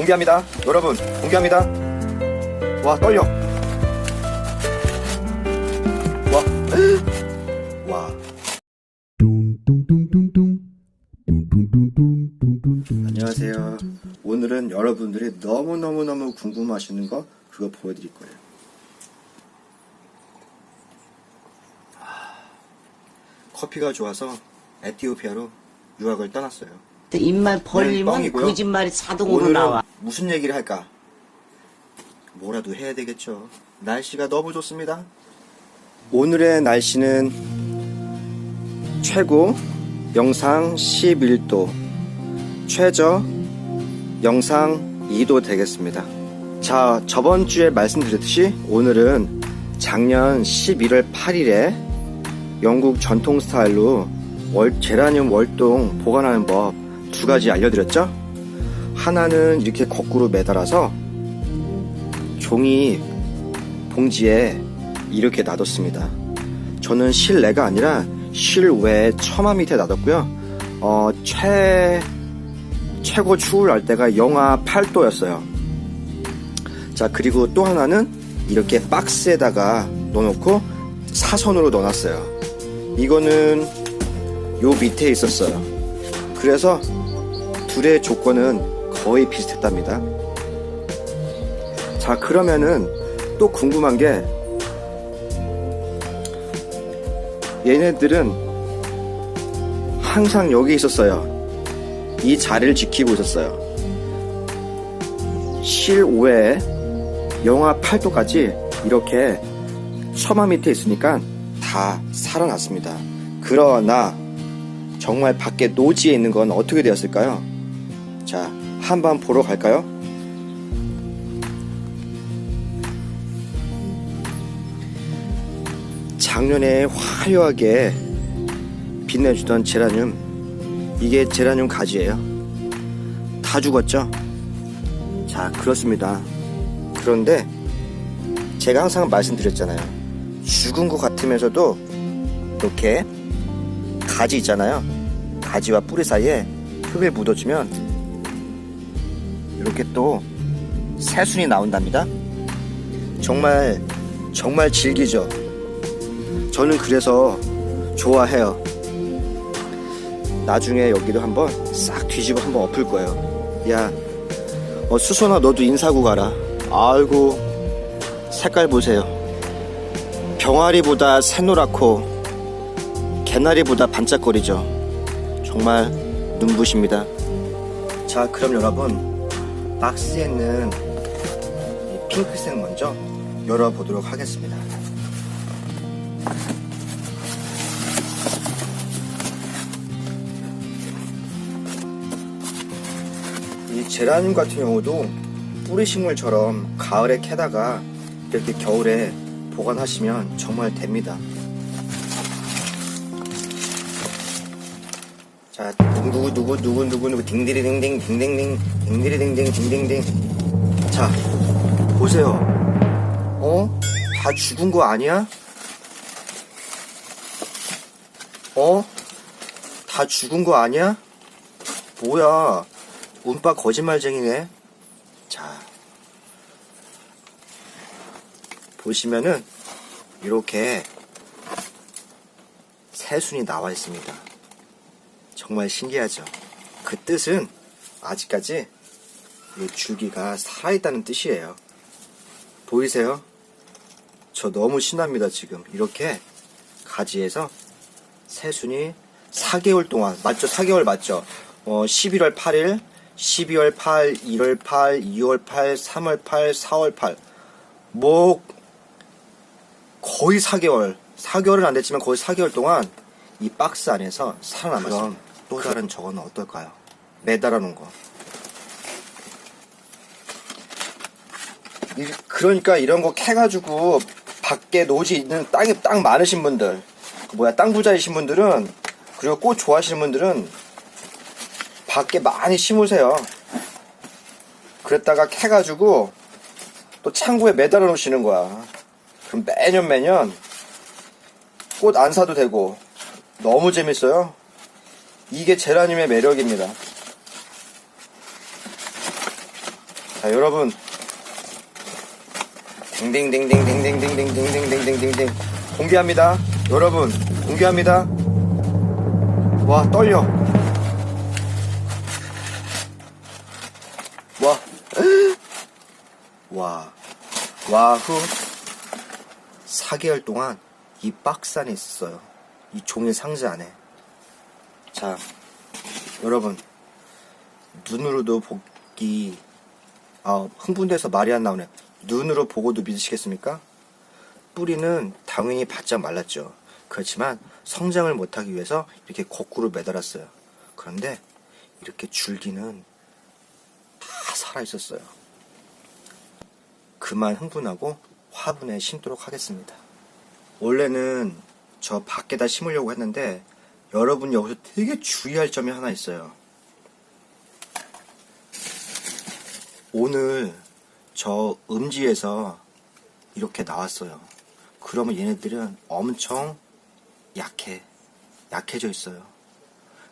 공개합니다. 여러분, 공개합니다. 와, 떨려. 와. 와. 안녕하세요. 오늘은 여러분들이 너무너무너무 궁금하시는 거 그거 보여드릴 거예요. 아, 커피가 좋아서 에티오피아로 유학을 떠났어요. 입만 벌리면 뻥이고요. 거짓말이 자동으로 나와. 무슨 얘기를 할까? 뭐라도 해야 되겠죠. 날씨가 너무 좋습니다. 오늘의 날씨는 최고 영상 11도, 최저 영상 2도 되겠습니다. 자, 저번 주에 말씀드렸듯이 오늘은 작년 11월 8일에 영국 전통 스타일로 월, 제라늄 월동 보관하는 법 두 가지 알려드렸죠? 하나는 이렇게 거꾸로 매달아서 종이 봉지에 이렇게 놔뒀습니다. 저는 실내가 아니라 실외 처마 밑에 놔뒀고요. 어, 최, 최고 추울 날 때가 영하 8도였어요. 자, 그리고 또 하나는 이렇게 박스에다가 넣어놓고 사선으로 넣어놨어요. 이거는 요 밑에 있었어요. 그래서 둘의 조건은 거의 비슷했답니다. 자, 그러면은 또 궁금한 게 얘네들은 항상 여기 있었어요. 이 자리를 지키고 있었어요. 실외에 영하 8도까지 이렇게 처마 밑에 있으니까 다 살아났습니다. 그러나 정말 밖에 노지에 있는 건 어떻게 되었을까요? 자, 한번 보러 갈까요? 작년에 화려하게 빛내주던 제라늄, 이게 제라늄 가지예요. 다 죽었죠? 자, 그렇습니다. 그런데 제가 항상 말씀드렸잖아요. 죽은 것 같으면서도 이렇게 가지 있잖아요. 가지와 뿌리 사이에 흙을 묻어주면 이렇게 또 새순이 나온답니다. 정말 정말 질기죠. 저는 그래서 좋아해요. 나중에 여기도 한번 싹 뒤집어 한번 엎을 거예요. 야, 어, 수선아 너도 인사고 가라. 아이고 색깔 보세요. 병아리보다 새노랗고 개나리보다 반짝거리죠. 정말 눈부십니다. 자, 그럼 여러분 박스에 있는 이 핑크색 먼저 열어보도록 하겠습니다. 이 제라늄 같은 경우도 뿌리 식물처럼 가을에 캐다가 이렇게 겨울에 보관하시면 정말 됩니다. 자, 누구 누구 누구 누구 누구 딩디리딩딩 딩딩딩 딩디리딩딩 딩딩딩. 자, 보세요. 어? 다 죽은 거 아니야? 어? 다 죽은 거 아니야? 뭐야? 운빠 거짓말쟁이네. 자, 보시면은 이렇게 새순이 나와 있습니다. 정말 신기하죠. 그 뜻은 아직까지 이 줄기가 살아있다는 뜻이에요. 보이세요? 저 너무 신납니다, 지금. 이렇게 가지에서 새순이 4개월 동안, 맞죠? 4개월 맞죠? 어, 11월 8일, 12월 8, 1월 8, 2월 8, 3월 8, 4월 8. 뭐, 거의 4개월, 4개월은 안 됐지만 거의 4개월 동안 이 박스 안에서 살아남았어요. 그럼 또 다른 저거는 어떨까요? 매달아 놓은 거. 이- 그러니까 이런 거 캐가지고 밖에 노지 있는 땅이 땅 많으신 분들, 그 뭐야 땅 부자이신 분들은 그리고 꽃 좋아하시는 분들은 밖에 많이 심으세요. 그랬다가 캐가지고 또 창고에 매달아 놓으시는 거야. 그럼 매년 매년 꽃 안 사도 되고 너무 재밌어요. 이게 제라늄의 매력입니다. 자, 여러분. 댕댕댕댕댕댕댕댕댕댕댕댕댕댕 공개합니다. 여러분, 공개합니다. 와, 떨려. 와. 와. 와후. 4개월 동안 이 박스 안에 있었어요. 이 종이 상자 안에. 자, 여러분. 눈으로도 보기, 아, 흥분돼서 말이 안 나오네. 눈으로 보고도 믿으시겠습니까? 뿌리는 당연히 바짝 말랐죠. 그렇지만 성장을 못하기 위해서 이렇게 거꾸로 매달았어요. 그런데 이렇게 줄기는 다 살아있었어요. 그만 흥분하고 화분에 심도록 하겠습니다. 원래는 저 밖에다 심으려고 했는데 여러분 여기서 되게 주의할 점이 하나 있어요. 오늘 저 음지에서 이렇게 나왔어요. 그러면 얘네들은 엄청 약해. 약해져 있어요.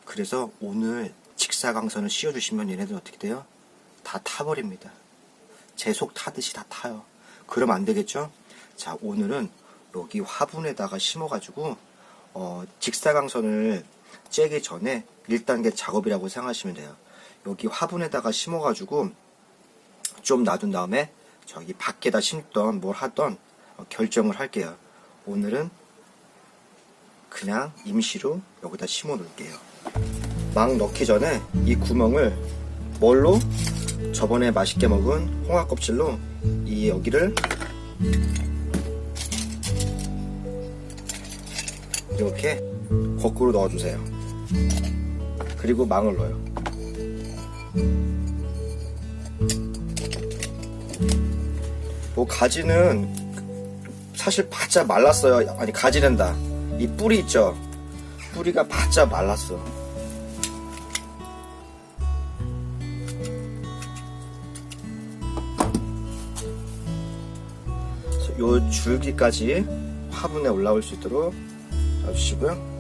그래서 오늘 직사광선을 씌워주시면 얘네들 어떻게 돼요? 다 타버립니다. 제 속 타듯이 다 타요. 그러면 안 되겠죠? 자, 오늘은 여기 화분에다가 심어가지고, 어, 직사광선을 째기 전에 1단계 작업이라고 생각하시면 돼요. 여기 화분에다가 심어가지고, 좀 놔둔 다음에 저기 밖에다 심던 뭘 하던 어, 결정을 할게요. 오늘은 그냥 임시로 여기다 심어 놓을게요. 막 넣기 전에 이 구멍을 뭘로 저번에 맛있게 먹은 홍합 껍질로 이 여기를 이렇게 거꾸로 넣어주세요. 그리고 망을 넣어요. 뭐 가지는 사실 바짝 말랐어요. 아니 가지는다. 이 뿌리 있죠. 뿌리가 바짝 말랐어. 요 줄기까지 화분에 올라올 수 있도록 놔주시고요.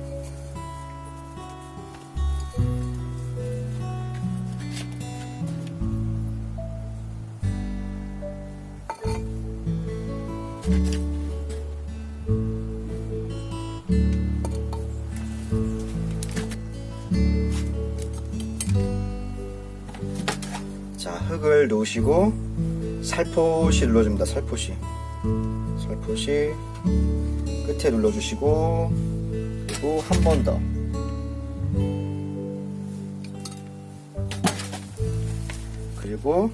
자, 흙을 놓으시고 살포시 눌러줍니다. 살포시. 살포시 끝에 눌러주시고 그리고 한 번 더. 그리고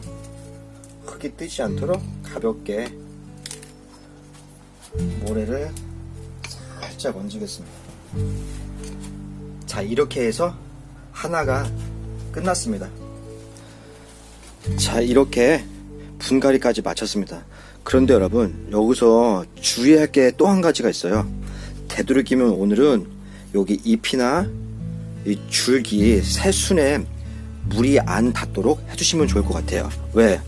흙이 뜨지 않도록 가볍게 모래를 살짝 얹으겠습니다. 자, 이렇게 해서 하나가 끝났습니다. 자, 이렇게 분갈이까지 마쳤습니다. 그런데 여러분, 여기서 주의할 게 또 한 가지가 있어요. 되도록이면 오늘은 여기 잎이나 이 줄기 새순에 물이 안 닿도록 해주시면 좋을 것 같아요. 왜?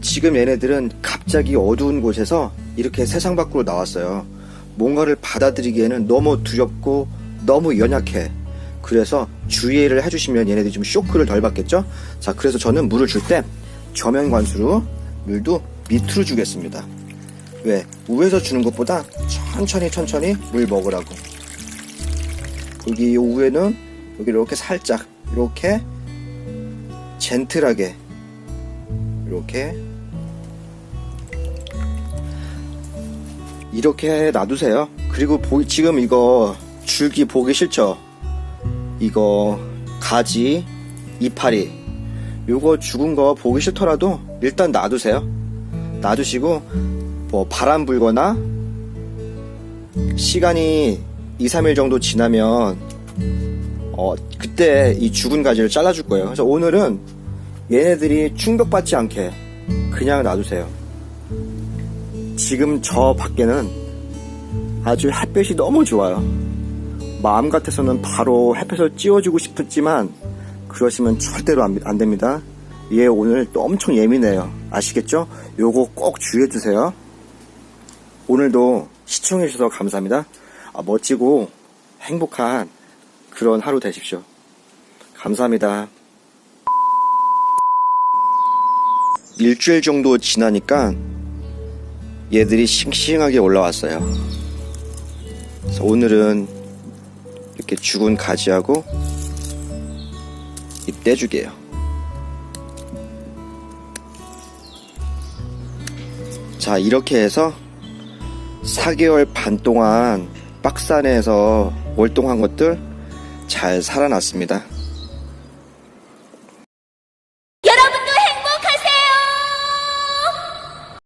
지금 얘네들은 갑자기 어두운 곳에서 이렇게 세상 밖으로 나왔어요. 뭔가를 받아들이기에는 너무 두렵고 너무 연약해. 그래서 주의를 해주시면 얘네들이 좀 쇼크를 덜 받겠죠? 자, 그래서 저는 물을 줄 때 저면 관수로 물도 밑으로 주겠습니다. 왜? 위에서 주는 것보다 천천히 천천히 물 먹으라고. 여기 이 위에는 여기 이렇게 살짝 이렇게 젠틀하게 이렇게 이렇게 놔두세요. 그리고 보- 지금 이거 줄기 보기 싫죠? 이거 가지, 이파리 요거 죽은 거 보기 싫더라도 일단 놔두세요. 놔두시고 뭐 바람 불거나 시간이 2, 3일 정도 지나면 어 그때 이 죽은 가지를 잘라줄 거예요. 그래서 오늘은 얘네들이 충격받지 않게 그냥 놔두세요. 지금 저 밖에는 아주 햇볕이 너무 좋아요. 마음 같아서는 바로 햇볕을 찌워주고 싶었지만 그러시면 절대로 안, 안 됩니다. 얘 오늘 또 엄청 예민해요. 아시겠죠? 요거 꼭 주의해주세요. 오늘도 시청해주셔서 감사합니다. 아, 멋지고 행복한 그런 하루 되십시오. 감사합니다. 일주일 정도 지나니까 얘들이 싱싱하게 올라왔어요. 그래서 오늘은 이렇게 죽은 가지하고 이 떼주게요. 자, 이렇게 해서 4개월 반 동안 박스 안에서 월동한 것들 잘 살아났습니다.